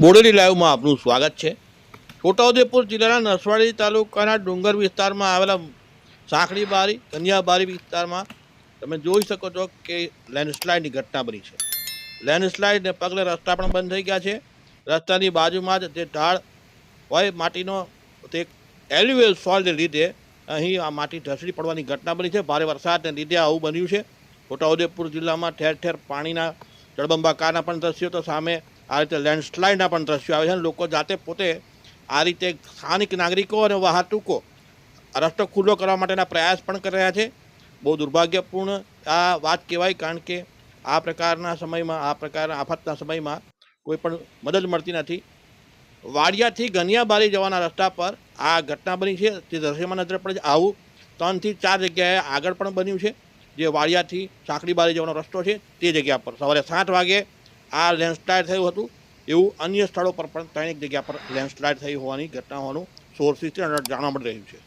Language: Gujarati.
બોડેલી લાઈવમાં આપનું સ્વાગત છે. છોટાઉદેપુર જિલ્લાના નસવાડી તાલુકાના ડુંગર વિસ્તારમાં આવેલા સાંકડી બારી કન્યાબારી વિસ્તારમાં તમે જોઈ શકો છો કે લેન્ડસ્લાઇડની ઘટના બની છે. લેન્ડસ્લાઇડને પગલે રસ્તા પણ બંધ થઈ ગયા છે. રસ્તાની બાજુમાં જ જે ઢાળ હોય માટીનો તે એલ્યુએલ સોલને લીધે અહીં આ માટી ઢસડી પડવાની ઘટના બની છે. ભારે વરસાદને લીધે આવું બન્યું છે. છોટાઉદેપુર જિલ્લામાં ઠેર ઠેર પાણીના જળબંબાકારના પણ દ્રશ્યો તો સામે આ રીતે લેન્ડસ્લાઇડના પણ દ્રશ્યો આવે છે અને લોકો જાતે પોતે આ રીતે સ્થાનિક નાગરિકો અને વાહતુકો રસ્તો ખુલ્લો કરવા માટેના પ્રયાસ પણ કરી રહ્યા છે. બહુ દુર્ભાગ્યપૂર્ણ આ વાત કહેવાય કારણ કે આ પ્રકારના સમયમાં, આ પ્રકારના આફતના સમયમાં કોઈ પણ મદદ મળતી નથી. વાડિયાથી ગનિયાબારી જવાના રસ્તા પર આ ઘટના બની છે. તે દ્રશ્યમાં નજર પડે છે. આવું ત્રણથી ચાર જગ્યાએ આગળ પણ બન્યું છે. જે વાડિયાથી સાંકડીબારી જવાનો રસ્તો છે તે જગ્યા પર. સવારે સાત વાગે આ લેન્ડસ્લાઇડ થયું હતું. એવું અન્ય સ્થળો પર પણ ત્રણેક જગ્યા પર લેન્ડસ્લાઇડ થઈ હોવાની ઘટના હોવાનું સોર્સિસથી જાણવા મળી રહ્યું છે.